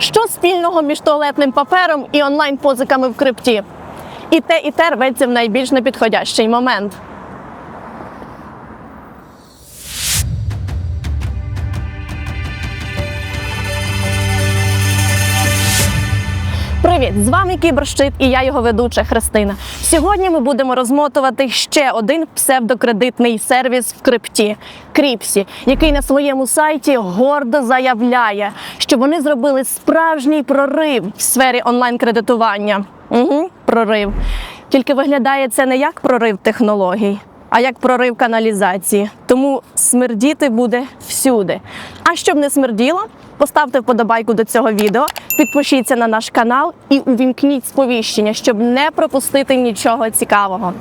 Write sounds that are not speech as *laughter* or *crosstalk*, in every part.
Що спільного між туалетним папером і онлайн-позиками в крипті? І те, і те рветься в найбільш непідходящий момент. Привіт! З вами Кіберщит і я його ведуча Христина. Сьогодні ми будемо розмотувати ще один псевдокредитний сервіс в крипті Кріпсі, який на своєму сайті гордо заявляє, що вони зробили справжній прорив в сфері онлайн-кредитування. Угу, прорив. Тільки виглядає це не як прорив технологій, а як прорив каналізації. Тому смердіти буде всюди. А щоб не смерділо, поставте вподобайку до цього відео, підпишіться на наш канал і увімкніть сповіщення, щоб не пропустити нічого цікавого.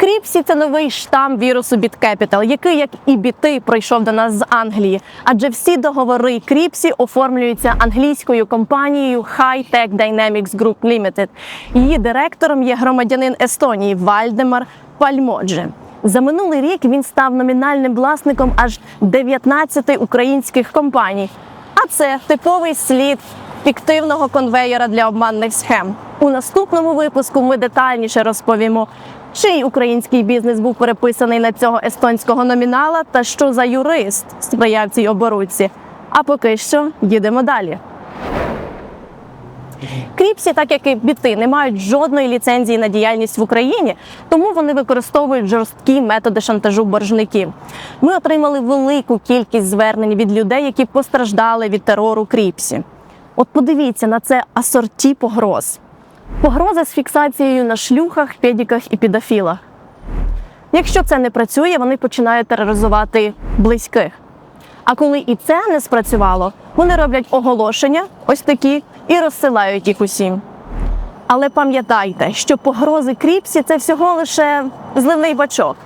Кріпсі це новий штам вірусу BitCapital, який, як і біти, прийшов до нас з Англії. Адже всі договори Кріпсі оформлюються англійською компанією High Tech Dynamics Group Limited. Її директором є громадянин Естонії Вальдемар Пальмоджи. За минулий рік він став номінальним власником аж 19 українських компаній. А це типовий слід фіктивного конвеєра для обманних схем. У наступному випуску ми детальніше розповімо, чий український бізнес був переписаний на цього естонського номінала та що за юрист сприяв цій оборудці. А поки що їдемо далі. Кріпсі, так як і біти, не мають жодної ліцензії на діяльність в Україні, тому вони використовують жорсткі методи шантажу боржників. Ми отримали велику кількість звернень від людей, які постраждали від терору Кріпсі. От подивіться на це асорті погроз. Погрози з фіксацією на шлюхах, педіках і підофілах. Якщо це не працює, вони починають тероризувати близьких. А коли і це не спрацювало, вони роблять оголошення, ось такі, і розсилають їх усім. Але пам'ятайте, що погрози Кріпсі це всього лише зливний бачок.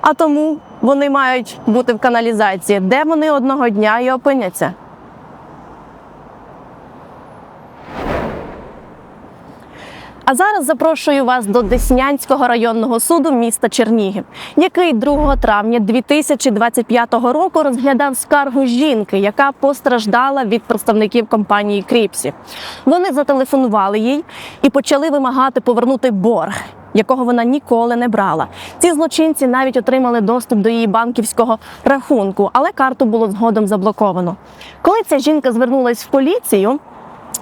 А тому вони мають бути в каналізації, де вони одного дня і опиняться. А зараз запрошую вас до Деснянського районного суду міста Чернігів, який 2 травня 2025 року розглядав скаргу жінки, яка постраждала від представників компанії Кріпсі. Вони зателефонували їй і почали вимагати повернути борг. Якого вона ніколи не брала. Ці злочинці навіть отримали доступ до її банківського рахунку, але карту було згодом заблоковано. Коли ця жінка звернулась в поліцію,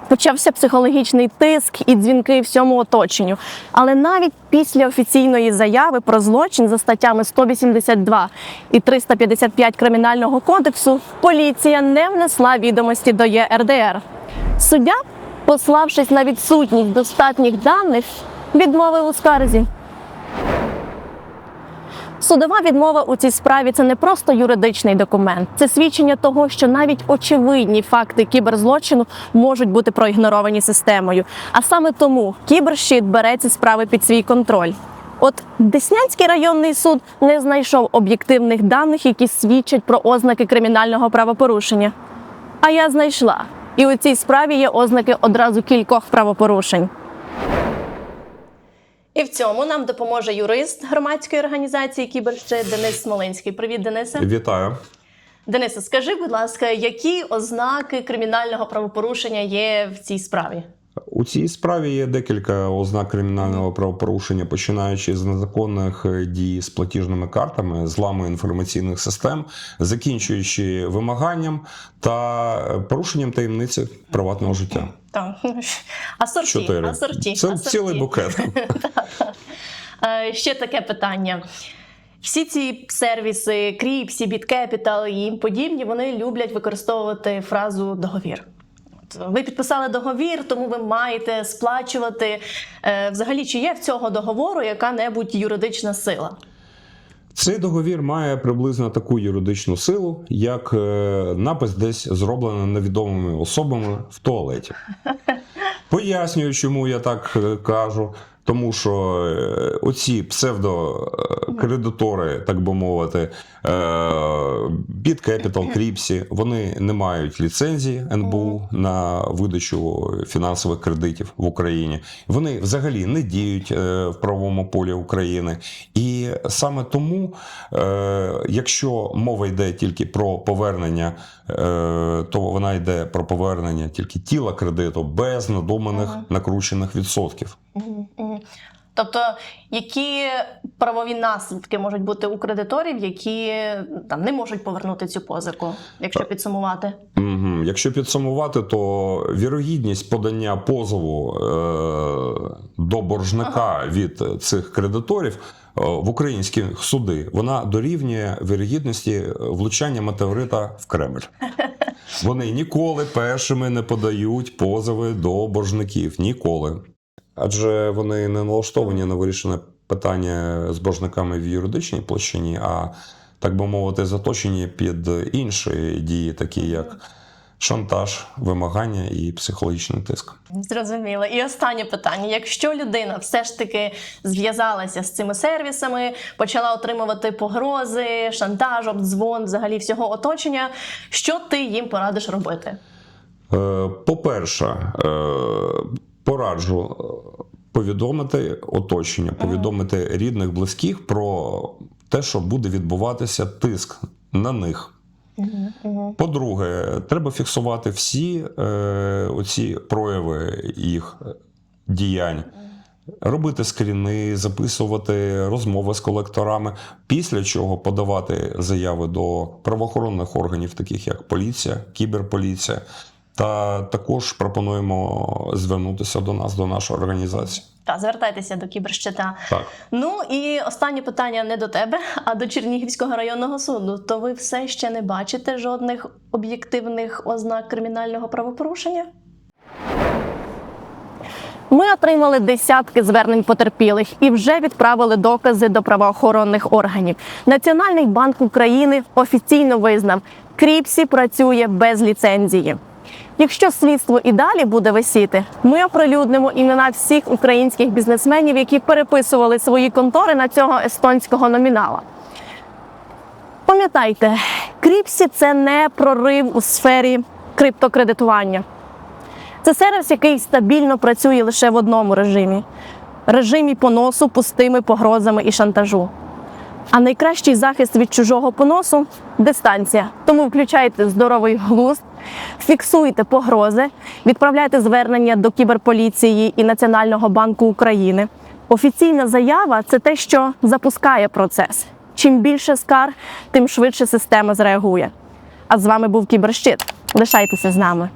Почався психологічний тиск і дзвінки всьому оточенню. Але навіть після офіційної заяви про злочин за статтями 182 і 355 кримінального кодексу поліція не внесла відомості до ЄРДР. Суддя, пославшись на відсутність достатніх даних, відмовив у скарзі. Судова відмова у цій справі це не просто юридичний документ, це свідчення того, що навіть очевидні факти кіберзлочину можуть бути проігноровані системою. А саме тому кіберщит бере ці справи під свій контроль. От Деснянський районний суд не знайшов об'єктивних даних, які свідчать про ознаки кримінального правопорушення. А я знайшла. І у цій справі є ознаки одразу кількох правопорушень. І в цьому нам допоможе юрист громадської організації Кіберщит Денис Смолинський. Привіт, Денисе. Вітаю. Денисе, скажи, будь ласка, які ознаки кримінального правопорушення є в цій справі? У цій справі є декілька ознак кримінального правопорушення, починаючи з незаконних е, дій з платіжними картами, зламу інформаційних систем, закінчуючи вимаганням та е, порушенням таємниці приватного життя. Так, асорті, Чотири. асорті, Це асорті. цілий букет. *laughs* Е, Ще таке питання. Всі ці сервіси, Кріпсі, BitCapital і їм подібні, вони люблять використовувати фразу договір. Ви підписали договір, тому ви маєте сплачувати. Е, Взагалі, чи є в цього договору яка-небудь юридична сила? Цей договір має приблизно таку юридичну силу, як е, напис десь зроблено невідомими особами в туалеті. *laughs* Пояснюю, чому я так е, кажу. Тому що оці псевдокредитори, так би мовити, Bit Capital, Кріпсі, вони не мають ліцензії НБУ на видачу фінансових кредитів в Україні. Вони взагалі не діють е, в правовому полі України. І саме тому, е, якщо мова йде тільки про повернення, е, то вона йде про повернення тільки тіла кредиту без надуманих накручених відсотків. Тобто, які правові наслідки можуть бути у кредиторів, які там не можуть повернути цю позику, якщо підсумувати? Мгм. Якщо підсумувати, то вірогідність подання позову е, до боржника від цих кредиторів е, в українські суди вона дорівнює вірогідності влучання метеорита в Кремль. *laughs* Вони ніколи першими не подають позови до боржників. Ніколи. Адже вони не налаштовані на вирішення питання з боржниками в юридичній площині, а так би мовити, заточені під інші дії, такі як шантаж, вимагання і психологічний тиск. Зрозуміло. І останнє питання: якщо людина все ж таки зв'язалася з цими сервісами, почала отримувати погрози, шантаж, обдзвон, взагалі всього оточення, що ти їм порадиш робити? Е, По-перше, е, пораджу е, повідомити оточення, повідомити рідних, близьких про те, що буде відбуватися тиск на них. По-друге, треба фіксувати всі е, оці прояви їх діянь. Робити скріни, записувати розмови з колекторами, після чого подавати заяви до правоохоронних органів, таких як поліція, кіберполіція. Та також пропонуємо звернутися до нас, до нашої організації. Та звертайтеся до кіберщита. Так. Ну і останнє питання не до тебе, а до Чернігівського районного суду. То ви все ще не бачите жодних об'єктивних ознак кримінального правопорушення? Ми отримали десятки звернень потерпілих і вже відправили докази до правоохоронних органів. Національний банк України офіційно визнав, Кріпсі працює без ліцензії. Якщо слідство і далі буде висіти, ми оприлюднимо імена всіх українських бізнесменів, які переписували свої контори на цього естонського номінала. Пам'ятайте, Кріпсі це не прорив у сфері криптокредитування. Це сервіс, який стабільно працює лише в одному режимі режимі поносу пустими погрозами і шантажу. А найкращий захист від чужого поносу дистанція. Тому включайте здоровий глузд, фіксуйте погрози, відправляйте звернення до кіберполіції і Національного банку України. Офіційна заява це те, що запускає процес. Чим більше скар, тим швидше система зреагує. А з вами був Кіберщит. Лишайтеся з нами.